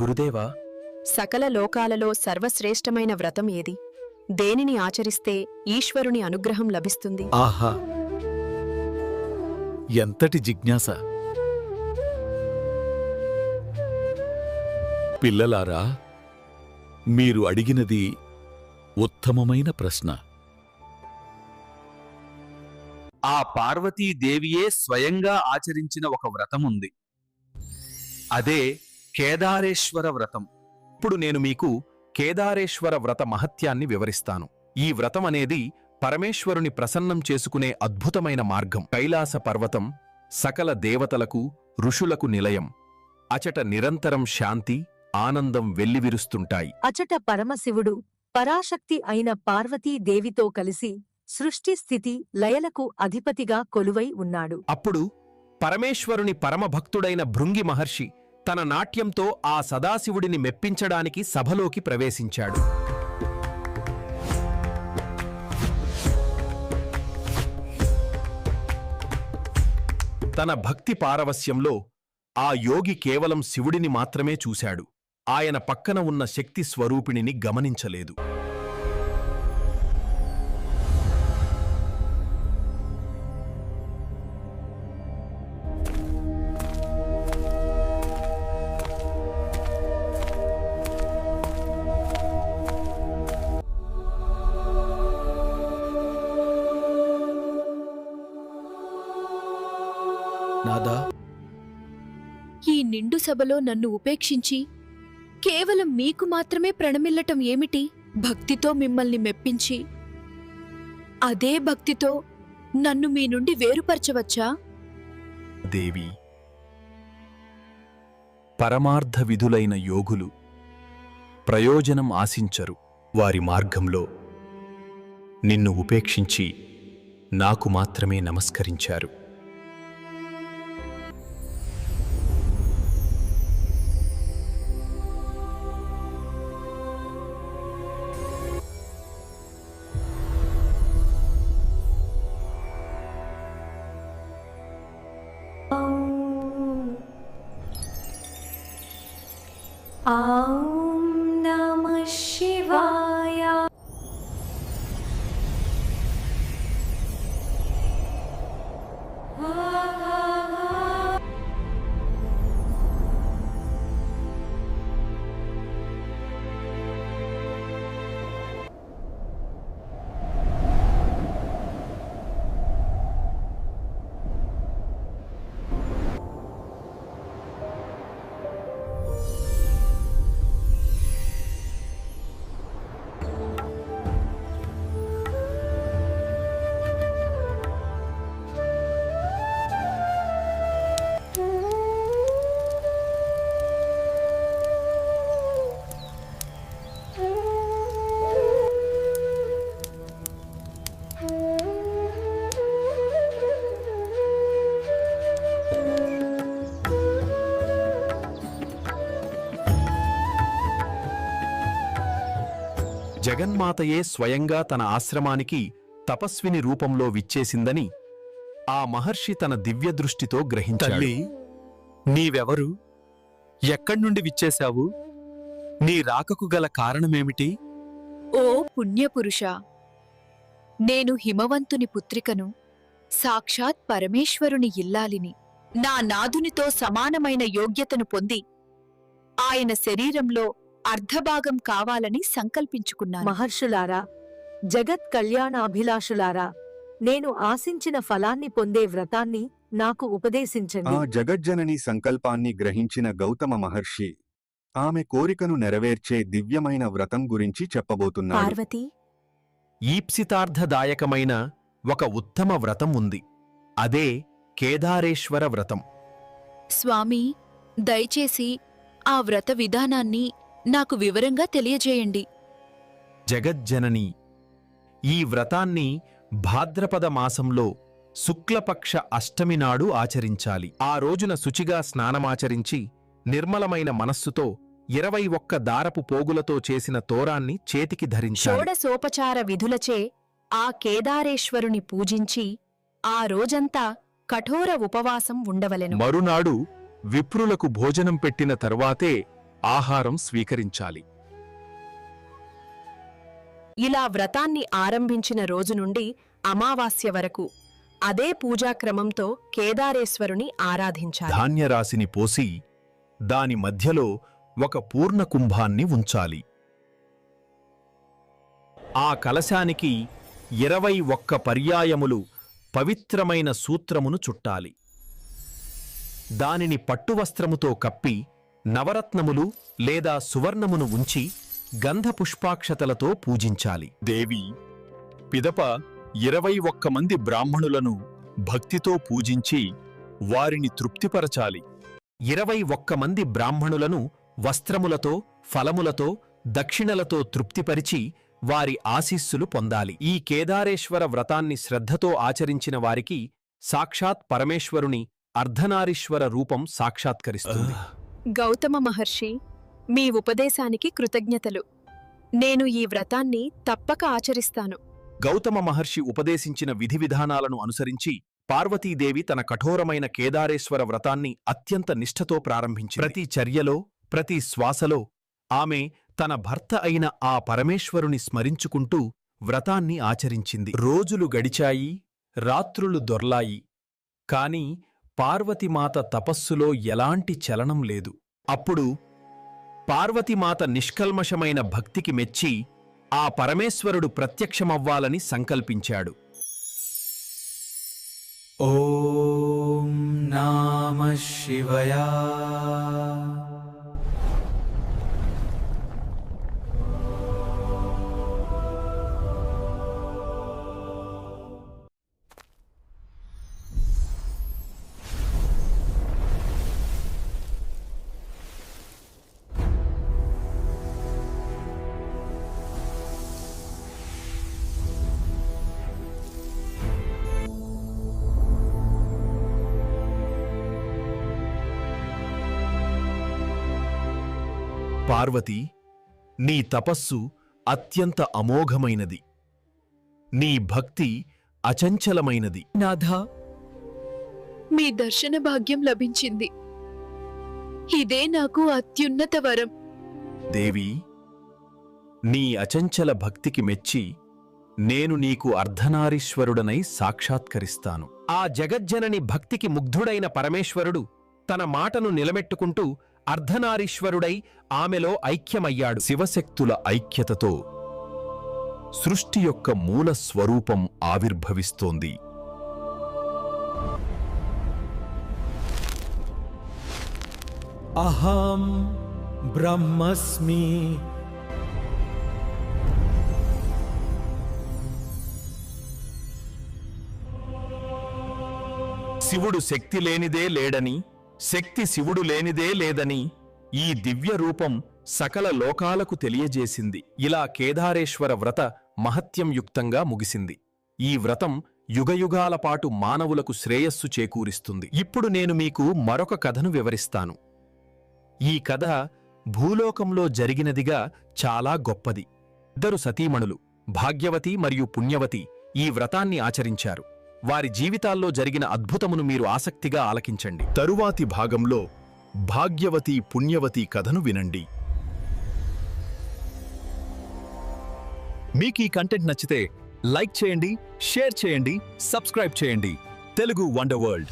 గురుదేవా సకల లోకాలలో సర్వశ్రేష్టమైన వ్రతం ఏది? దేనిని ఆచరిస్తే ఈశ్వరుని అనుగ్రహం లభిస్తుంది? ఆహా! ఎంతటి జిజ్ఞాస! పిల్లలారా మీరు అడిగినది ఉత్తమమైన ప్రశ్న. ఆ పార్వతీదేవియే స్వయంగా ఆచరించిన ఒక వ్రతముంది. అదే కేదారేశ్వర వ్రతం. ఇప్పుడు నేను మీకు కేదారేశ్వర వ్రత మహత్యాన్ని వివరిస్తాను. ఈ వ్రతం అనేది పరమేశ్వరుని ప్రసన్నం చేసుకునే అద్భుతమైన మార్గం. కైలాస పర్వతం సకల దేవతలకు ఋషులకు నిలయం. అచట నిరంతరం శాంతి ఆనందం వెల్లివిరుస్తుంటాయి. అచట పరమశివుడు పరాశక్తి అయిన పార్వతీదేవితో కలిసి సృష్టి స్థితి లయలకు అధిపతిగా కొలువై ఉన్నాడు. అప్పుడు పరమేశ్వరుని పరమభక్తుడైన భృంగి మహర్షి తన నాట్యంతో ఆ సదాశివుడిని మెప్పించడానికి సభలోకి ప్రవేశించాడు. తన భక్తి పారవస్యంలో ఆ యోగి కేవలం శివుడిని మాత్రమే చూశాడు. ఆయన పక్కన ఉన్న శక్తి స్వరూపిణిని గమనించలేదు. నిండు సభలో నన్ను ఉపేక్షించి కేవలం మీకు మాత్రమే ప్రణమిల్లటం ఏమిటి? భక్తితో మిమ్మల్ని మెప్పించి అదే భక్తితో నన్ను మీ నుండి వేరుపరచవచ్చా? దేవి పరమార్థ విధులైన యోగులు ప్రయోజనం ఆశించరు. వారి మార్గంలో నిన్ను ఉపేక్షించి నాకు మాత్రమే నమస్కరించారు. Oh. జగన్మాతయే స్వయంగా తన ఆశ్రమానికి తపస్విని రూపంలో విచ్చేసిందని ఆ మహర్షి తన దివ్యదృష్టితో గ్రహించాడు. తల్లి నీవెవరు? ఎక్కడ్నుండి విచ్చేశావు? నీ రాకకు గల కారణమేమిటి? ఓ పుణ్యపురుషా నేను హిమవంతుని పుత్రికను సాక్షాత్ పరమేశ్వరుని ఇల్లాలిని నా నాదునితో సమానమైన యోగ్యతను పొంది ఆయన శరీరంలో అర్ధభాగం కావాలని సంకల్పించుకున్నాను. మహర్షులారా జగత్ కళ్యాణాభిలాషులారా నేను ఆశించిన ఫలాన్ని పొందే వ్రతాన్ని నాకు ఉపదేశించండి. ఆ జగజ్జనని సంకల్పాన్ని గ్రహించిన గౌతమ మహర్షి ఆమె కోరికను నెరవేర్చే దివ్యమైన వ్రతం గురించి చెప్పబోతున్నాడు. పార్వతీ! ఈప్సితార్థదాయకమైన ఒక ఉత్తమ వ్రతం ఉంది. అదే కేదారేశ్వర వ్రతం. స్వామి దయచేసి ఆ వ్రత విధానాన్ని నాకు వివరంగా తెలియజేయండి. జగజ్జనని ఈ వ్రతాన్ని భాద్రపద మాసంలో శుక్లపక్ష అష్టమి నాడు ఆచరించాలి. ఆ రోజున శుచిగా స్నానమాచరించి నిర్మలమైన మనస్సుతో ఇరవై ఒక్క దారపు పోగులతో చేసిన తోరాన్ని చేతికి ధరించాలి. షోడసోపచార విధులచే ఆ కేదారేశ్వరుని పూజించి ఆ రోజంతా కఠోర ఉపవాసం ఉండవలెను. మరునాడు విప్రులకు భోజనం పెట్టిన తర్వాతే ఆహారం స్వీకరించాలి. ఇలా వ్రతాన్ని ఆరంభించిన రోజు నుండి అమావాస్య వరకు అదే పూజాక్రమంతో కేదారేశ్వరుని ఆరాధించాలి. ధాన్యరాశిని పోసి దాని మధ్యలో ఒక పూర్ణ కుంభాన్ని ఉంచాలి. ఆ కలశానికి ఇరవై ఒక్క పర్యాయములు పవిత్రమైన సూత్రమును చుట్టాలి. దానిని పట్టువస్త్రముతో కప్పి నవరత్నములు లేదా సువర్ణమును ఉంచి గంధ పుష్పాక్షతలతో పూజించాలి. దేవి పిదప ఇరవై ఒక్క మంది బ్రాహ్మణులను భక్తితో పూజించి వారిని తృప్తిపరచాలి. ఇరవై ఒక్క మంది బ్రాహ్మణులను వస్త్రములతో ఫలములతో దక్షిణలతో తృప్తిపరిచి వారి ఆశీస్సులు పొందాలి. ఈ కేదారేశ్వర వ్రతాన్ని శ్రద్ధతో ఆచరించిన వారికి సాక్షాత్ పరమేశ్వరుని అర్ధనారీశ్వర రూపం సాక్షాత్కరిస్తుంది. గౌతమ మహర్షి మీ ఉపదేశానికి కృతజ్ఞతలు. నేను ఈ వ్రతాన్ని తప్పక ఆచరిస్తాను. గౌతమ మహర్షి ఉపదేశించిన విధి విధానాలను అనుసరించి పార్వతీదేవి తన కఠోరమైన కేదారేశ్వర వ్రతాన్ని అత్యంత నిష్ఠతో ప్రారంభించి ప్రతి చర్యలో ప్రతి శ్వాసలో ఆమె తన భర్త అయిన ఆ పరమేశ్వరుని స్మరించుకుంటూ వ్రతాన్ని ఆచరించింది. రోజులు గడిచాయి రాత్రులు దొర్లాయి. కాని పార్వతిమాత తపస్సులో ఎలాంటి చలనం లేదు. అప్పుడు పార్వతిమాత నిష్కల్మషమైన భక్తికి మెచ్చి ఆ పరమేశ్వరుడు ప్రత్యక్షమవ్వాలని సంకల్పించాడు. ఓం నామ శివయా. పార్వతి నీ తపస్సు అత్యంత అమోఘమైనది. నీ భక్తి అచంచలమైనది. నాథా మీ దర్శన భాగ్యం లభించింది. ఇదే నాకు అత్యున్నత వరం. దేవి నీ అచంచల భక్తికి మెచ్చి నేను నీకు అర్ధనారీశ్వరుడనై సాక్షాత్కరిస్తాను. ఆ జగజ్జనని భక్తికి ముగ్ధుడైన పరమేశ్వరుడు తన మాటను నిలబెట్టుకుంటూ అర్ధనారీశ్వరుడై ఆమెలో ఐక్యమయ్యాడు. శివశక్తుల ఐక్యతతో సృష్టి యొక్క మూల స్వరూపం ఆవిర్భవిస్తోంది. అహం బ్రహ్మస్మి. శివుడు శక్తి లేనిదే లేడని శక్తి శివుడు లేనిదే లేదని ఈ దివ్య రూపం సకల లోకాలకు తెలియజేసింది. ఇలా కేదారేశ్వర వ్రత మహత్యంయుక్తంగా ముగిసింది. ఈ వ్రతం యుగయుగాల పాటు మానవులకు శ్రేయస్సు చేకూరిస్తుంది. ఇప్పుడు నేను మీకు మరొక కథను వివరిస్తాను. ఈ కథ భూలోకంలో జరిగినదిగా చాలా గొప్పది. ఇద్దరు సతీమణులు భాగ్యవతి మరియు పుణ్యవతి ఈ వ్రతాన్ని ఆచరించారు. వారి జీవితాల్లో జరిగిన అద్భుతమును మీరు ఆసక్తిగా ఆలకించండి. తరువాతి భాగంలో భాగ్యవతి పుణ్యవతి కథను వినండి. మీకు ఈ కంటెంట్ నచ్చితే లైక్ చేయండి షేర్ చేయండి సబ్స్క్రైబ్ చేయండి. Telugu wonder world.